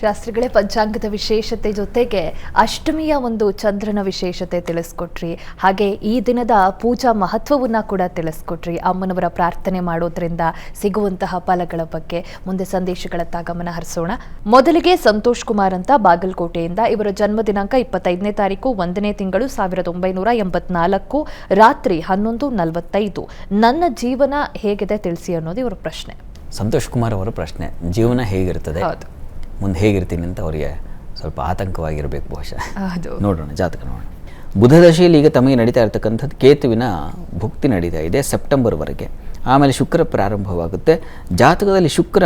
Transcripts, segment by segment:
ಶಾಸ್ತ್ರಿಗಳೇ ಪಂಚಾಂಗದ ವಿಶೇಷತೆ ಜೊತೆಗೆ ಅಷ್ಟಮಿಯ ಒಂದು ಚಂದ್ರನ ವಿಶೇಷತೆ ತಿಳಿಸ್ಕೊಟ್ರಿ. ಹಾಗೆ ಈ ದಿನದ ಪೂಜಾ ಮಹತ್ವವನ್ನು ಕೂಡ ತಿಳಿಸ್ಕೊಟ್ರಿ. ಅಮ್ಮನವರ ಪ್ರಾರ್ಥನೆ ಮಾಡೋದ್ರಿಂದ ಸಿಗುವಂತಹ ಫಲಗಳ ಬಗ್ಗೆ. ಮುಂದೆ ಸಂದೇಶಗಳತ್ತ ಗಮನ ಹರಿಸೋಣ. ಮೊದಲಿಗೆ ಸಂತೋಷ್ ಕುಮಾರ್ ಅಂತ ಬಾಗಲಕೋಟೆಯಿಂದ ಇವರ ಜನ್ಮ ದಿನಾಂಕ ಇಪ್ಪತ್ತೈದನೇ ತಾರೀಕು ಒಂದನೇ ತಿಂಗಳು ಸಾವಿರದ ಒಂಬೈನೂರ ಎಂಬತ್ನಾಲ್ಕು ರಾತ್ರಿ ಹನ್ನೊಂದು ನಲವತ್ತೈದು. ನನ್ನ ಜೀವನ ಹೇಗಿದೆ ತಿಳಿಸಿ ಅನ್ನೋದು ಇವರ ಪ್ರಶ್ನೆ. ಸಂತೋಷ್ ಕುಮಾರ್ ಅವರ ಪ್ರಶ್ನೆ ಜೀವನ ಹೇಗಿರ್ತದೆ ಹೌದು. ಮುಂದೆ ಹೇಗಿರ್ತೀನಿ ಅಂತ ಅವರಿಗೆ ಸ್ವಲ್ಪ ಆತಂಕವಾಗಿರಬೇಕು ಬಹುಶಃ. ನೋಡೋಣ ಜಾತಕ ನೋಡೋಣ. ಬುಧ ದಶೆಯಲ್ಲಿ ಈಗ ತಮಗೆ ನಡೀತಾ ಇರತಕ್ಕಂಥದ್ದು ಕೇತುವಿನ ಭುಕ್ತಿ ನಡೀತಾ ಇದೆ ಸೆಪ್ಟೆಂಬರ್ವರೆಗೆ. ಆಮೇಲೆ ಶುಕ್ರ ಪ್ರಾರಂಭವಾಗುತ್ತೆ. ಜಾತಕದಲ್ಲಿ ಶುಕ್ರ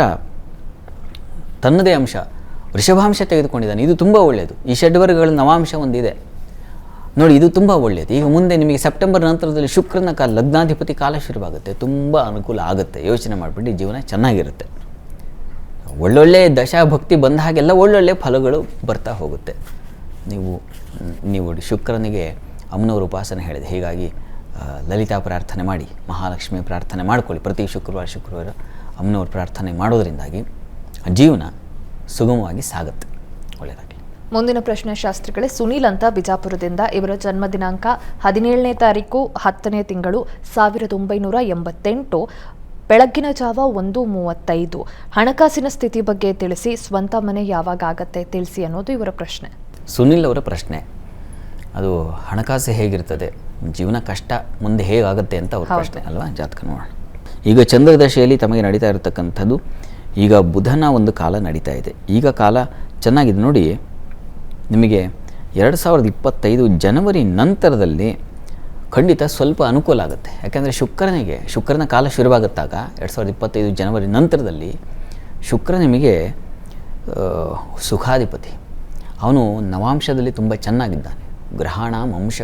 ತನ್ನದೇ ಅಂಶ ವೃಷಭಾಂಶ ತೆಗೆದುಕೊಂಡಿದ್ದಾನೆ. ಇದು ತುಂಬ ಒಳ್ಳೆಯದು. ಈ ಷಡ್ವರ್ಗಗಳ ನವಾಂಶ ಒಂದಿದೆ. ನೋಡಿ ಇದು ತುಂಬ ಒಳ್ಳೆಯದು. ಈಗ ಮುಂದೆ ನಿಮಗೆ ಸೆಪ್ಟೆಂಬರ್ ನಂತರದಲ್ಲಿ ಶುಕ್ರನ ಕಾಲ ಲಗ್ನಾಧಿಪತಿ ಕಾಲ ಶುರುವಾಗುತ್ತೆ. ತುಂಬ ಅನುಕೂಲ ಆಗುತ್ತೆ. ಯೋಚನೆ ಮಾಡಿಬಿಟ್ಟು ಜೀವನ ಚೆನ್ನಾಗಿರುತ್ತೆ. ಒಳ್ಳೊಳ್ಳೆ ದಶಾಭಕ್ತಿ ಬಂದ ಹಾಗೆಲ್ಲ ಒಳ್ಳೊಳ್ಳೆ ಫಲಗಳು ಬರ್ತಾ ಹೋಗುತ್ತೆ. ನೀವು ನೀವು ಶುಕ್ರನಿಗೆ ಅಮ್ಮನವರು ಉಪಾಸನೆ ಹೇಳಿದೆ. ಹೀಗಾಗಿ ಲಲಿತಾ ಪ್ರಾರ್ಥನೆ ಮಾಡಿ, ಮಹಾಲಕ್ಷ್ಮಿ ಪ್ರಾರ್ಥನೆ ಮಾಡ್ಕೊಳ್ಳಿ. ಪ್ರತಿ ಶುಕ್ರವಾರ ಶುಕ್ರವಾರ ಅಮ್ಮನವ್ರ ಪ್ರಾರ್ಥನೆ ಮಾಡೋದರಿಂದಾಗಿ ಜೀವನ ಸುಗಮವಾಗಿ ಸಾಗುತ್ತೆ. ಒಳ್ಳೆಯದಾಗಲಿ ಮುಂದಿನ ಪ್ರಶ್ನೆ ಶಾಸ್ತ್ರಿಗಳೇ, ಸುನೀಲ್ ಅಂತ ಬಿಜಾಪುರದಿಂದ ಇವರ ಜನ್ಮ ದಿನಾಂಕ ಹದಿನೇಳನೇ ತಾರೀಕು ಹತ್ತನೇ ತಿಂಗಳು ಸಾವಿರದ ಒಂಬೈನೂರ ಎಂಬತ್ತೆಂಟು. ಬೆಳಗ್ಗಿನ ಜಾವ ಒಂದು ಮೂವತ್ತೈದು. ಹಣಕಾಸಿನ ಸ್ಥಿತಿ ಬಗ್ಗೆ ತಿಳಿಸಿ ಸ್ವಂತ ಮನೆ ಯಾವಾಗ ಆಗತ್ತೆ ತಿಳಿಸಿ ಅನ್ನೋದು ಇವರ ಪ್ರಶ್ನೆ. ಸುನಿಲ್ ಅವರ ಪ್ರಶ್ನೆ. ಅದು ಹಣಕಾಸು ಹೇಗಿರ್ತದೆ? ಜೀವನ ಕಷ್ಟ ಮುಂದೆ ಹೇಗಾಗುತ್ತೆ ಅಂತ ಅವ್ರ ಪ್ರಶ್ನೆ ಅಲ್ವಾ? ಜಾತಕ ನೋಡೋಣ. ಈಗ ಚಂದ್ರದಶೆಯಲ್ಲಿ ತಮಗೆ ನಡೀತಾ ಇರತಕ್ಕಂಥದ್ದು ಈಗ ಬುಧನ ಒಂದು ಕಾಲ ನಡೀತಾ ಇದೆ. ಈಗ ಕಾಲ ಚೆನ್ನಾಗಿದೆ. ನೋಡಿ ನಿಮಗೆ ಎರಡು ಸಾವಿರದ ಇಪ್ಪತ್ತೈದು ಜನವರಿ ನಂತರದಲ್ಲಿ ಖಂಡಿತ ಸ್ವಲ್ಪ ಅನುಕೂಲ ಆಗುತ್ತೆ. ಯಾಕೆಂದರೆ ಶುಕ್ರನಿಗೆ, ಶುಕ್ರನ ಕಾಲ ಶುರುವಾಗುತ್ತಾಗ ಎರಡು ಸಾವಿರದ ಇಪ್ಪತ್ತೈದು ಜನವರಿ ನಂತರದಲ್ಲಿ ಶುಕ್ರ ನಿಮಗೆ ಸುಖಾಧಿಪತಿ. ಅವನು ನವಾಂಶದಲ್ಲಿ ತುಂಬ ಚೆನ್ನಾಗಿದ್ದಾನೆ. ಗ್ರಹಣ ಅಂಶ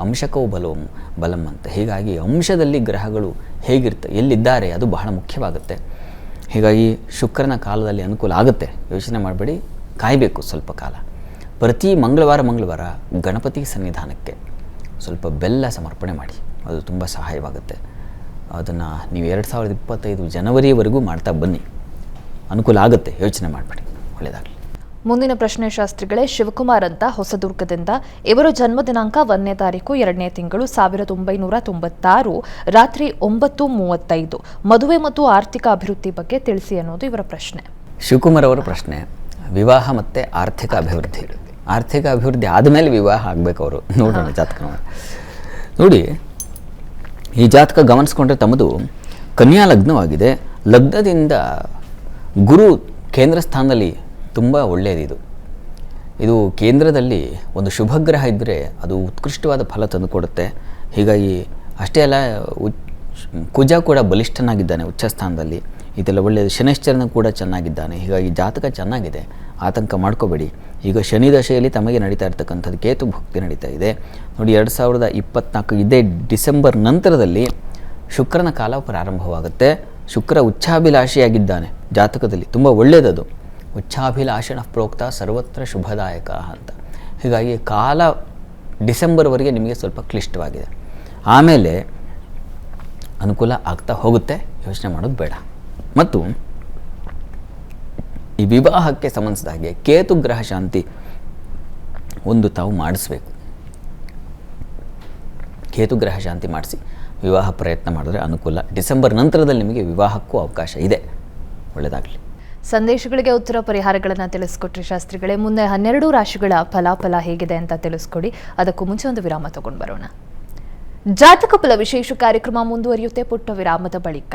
ಅಂಶಕವು ಬಲವಂ ಬಲಂ ಅಂತ. ಹೀಗಾಗಿ ಅಂಶದಲ್ಲಿ ಗ್ರಹಗಳು ಹೇಗಿರ್ತ, ಎಲ್ಲಿದ್ದಾರೆ ಅದು ಬಹಳ ಮುಖ್ಯವಾಗುತ್ತೆ. ಹೀಗಾಗಿ ಶುಕ್ರನ ಕಾಲದಲ್ಲಿ ಅನುಕೂಲ ಆಗುತ್ತೆ. ಯೋಚನೆ ಮಾಡಬೇಡಿ. ಕಾಯಬೇಕು ಸ್ವಲ್ಪ ಕಾಲ. ಪ್ರತಿ ಮಂಗಳವಾರ ಮಂಗಳವಾರ ಗಣಪತಿ ಸನ್ನಿಧಾನಕ್ಕೆ. ಸ್ವಲ್ಪ ಬೆಲ್ಲ ಸಮರ್ಪಣೆ ಮಾಡಿ. ಅದು ತುಂಬ ಸಹಾಯವಾಗುತ್ತೆ. ಅದನ್ನು ನೀವು ಎರಡು ಸಾವಿರದ ಇಪ್ಪತ್ತೈದು ಜನವರಿವರೆಗೂ ಮಾಡ್ತಾ ಬನ್ನಿ. ಅನುಕೂಲ ಆಗುತ್ತೆ. ಯೋಚನೆ ಮಾಡಬೇಡಿ. ಒಳ್ಳೆಯದಾಗಲಿ ಮುಂದಿನ ಪ್ರಶ್ನೆ ಶಾಸ್ತ್ರಿಗಳೇ ಶಿವಕುಮಾರ್ ಅಂತ ಹೊಸದುರ್ಗದಿಂದ ಇವರ ಜನ್ಮ ದಿನಾಂಕ ಒಂದನೇ ತಾರೀಕು ಎರಡನೇ ತಿಂಗಳು ಸಾವಿರದ ಒಂಬೈನೂರ ತೊಂಬತ್ತಾರು ರಾತ್ರಿ ಒಂಬತ್ತು ಮೂವತ್ತೈದು. ಮದುವೆ ಮತ್ತು ಆರ್ಥಿಕ ಅಭಿವೃದ್ಧಿ ಬಗ್ಗೆ ತಿಳಿಸಿ ಅನ್ನೋದು ಇವರ ಪ್ರಶ್ನೆ. ಶಿವಕುಮಾರ್ ಅವರ ಪ್ರಶ್ನೆ ವಿವಾಹ ಮತ್ತು ಆರ್ಥಿಕ ಅಭಿವೃದ್ಧಿ. ಆರ್ಥಿಕ ಅಭಿವೃದ್ಧಿ ಆದಮೇಲೆ ವಿವಾಹ ಆಗಬೇಕು ಅವರು. ನೋಡೋಣ ಜಾತಕ ನೋಡಿ ಈ ಜಾತಕ ಗಮನಿಸ್ಕೊಂಡ್ರೆ ತಮ್ಮದು ಕನ್ಯಾ ಲಗ್ನವಾಗಿದೆ. ಲಗ್ನದಿಂದ ಗುರು ಕೇಂದ್ರ ಸ್ಥಾನದಲ್ಲಿ ತುಂಬ ಒಳ್ಳೆಯದಿದು ಇದು. ಕೇಂದ್ರದಲ್ಲಿ ಒಂದು ಶುಭಗ್ರಹ ಇದ್ದರೆ ಅದು ಉತ್ಕೃಷ್ಟವಾದ ಫಲ ತಂದುಕೊಡುತ್ತೆ ಹೀಗಾಗಿ ಅಷ್ಟೇ ಅಲ್ಲ ಉಚ್ ಕುಜ ಕೂಡ ಬಲಿಷ್ಠನಾಗಿದ್ದಾನೆ ಉಚ್ಚ ಸ್ಥಾನದಲ್ಲಿ ಇದೆಲ್ಲ ಒಳ್ಳೆಯದು. ಶನೈಶ್ಚರನ ಕೂಡ ಚೆನ್ನಾಗಿದ್ದಾನೆ. ಹೀಗಾಗಿ ಜಾತಕ ಚೆನ್ನಾಗಿದೆ. ಆತಂಕ ಮಾಡ್ಕೋಬೇಡಿ. ಈಗ ಶನಿ ದಶೆಯಲ್ಲಿ ತಮಗೆ ನಡೀತಾ ಇರ್ತಕ್ಕಂಥದ್ದು ಕೇತು ಭಕ್ತಿ ನಡೀತಾ ಇದೆ. ನೋಡಿ, ಎರಡು ಸಾವಿರದ ಇಪ್ಪತ್ನಾಲ್ಕು ಇದೇ ಡಿಸೆಂಬರ್ ನಂತರದಲ್ಲಿ ಶುಕ್ರನ ಕಾಲ ಪ್ರಾರಂಭವಾಗುತ್ತೆ. ಶುಕ್ರ ಉಚ್ಚಾಭಿಲಾಷಿಯಾಗಿದ್ದಾನೆ ಜಾತಕದಲ್ಲಿ. ತುಂಬ ಒಳ್ಳೆಯದದು ಉಚ್ಚಾಭಿಲಾಷಣ ಪ್ರೋಕ್ತ ಸರ್ವತ್ರ ಶುಭದಾಯಕ ಅಂತ. ಹೀಗಾಗಿ ಕಾಲ ಡಿಸೆಂಬರ್ವರೆಗೆ ನಿಮಗೆ ಸ್ವಲ್ಪ ಕ್ಲಿಷ್ಟವಾಗಿದೆ. ಆಮೇಲೆ ಅನುಕೂಲ ಆಗ್ತಾ ಹೋಗುತ್ತೆ. ಯೋಚನೆ ಮಾಡೋದು ಬೇಡ. ಮತ್ತು ಈ ವಿವಾಹಕ್ಕೆ ಸಂಬಂಧಿಸಿದ ಹಾಗೆ ಕೇತು ಗ್ರಹ ಶಾಂತಿ ಒಂದು ತಾವು ಮಾಡಿಸ್ಬೇಕು. ಕೇತು ಗ್ರಹ ಶಾಂತಿ ಮಾಡಿಸಿ ವಿವಾಹ ಪ್ರಯತ್ನ ಮಾಡಿದ್ರೆ ಅನುಕೂಲ. ಡಿಸೆಂಬರ್ ನಂತರದಲ್ಲಿ ನಿಮಗೆ ವಿವಾಹಕ್ಕೂ ಅವಕಾಶ ಇದೆ. ಒಳ್ಳೆಯದಾಗಲಿ ಸಂದೇಶಗಳಿಗೆ ಉತ್ತರ ಪರಿಹಾರಗಳನ್ನು ತಿಳಿಸ್ಕೊಟ್ರಿ ಶಾಸ್ತ್ರಿಗಳೇ. ಮುಂದೆ ಹನ್ನೆರಡು ರಾಶಿಗಳ ಫಲಾಫಲ ಹೇಗಿದೆ ಅಂತ ತಿಳಿಸ್ಕೊಡಿ. ಅದಕ್ಕೂ ಮುಂಚೆ ಒಂದು ವಿರಾಮ ತಗೊಂಡು ಬರೋಣ. ಜಾತಕ ಫಲ ವಿಶೇಷ ಕಾರ್ಯಕ್ರಮ ಮುಂದುವರಿಯುತ್ತೆ. ಪುಟ್ಟ ವಿರಾಮದ ಬಳಿಕ.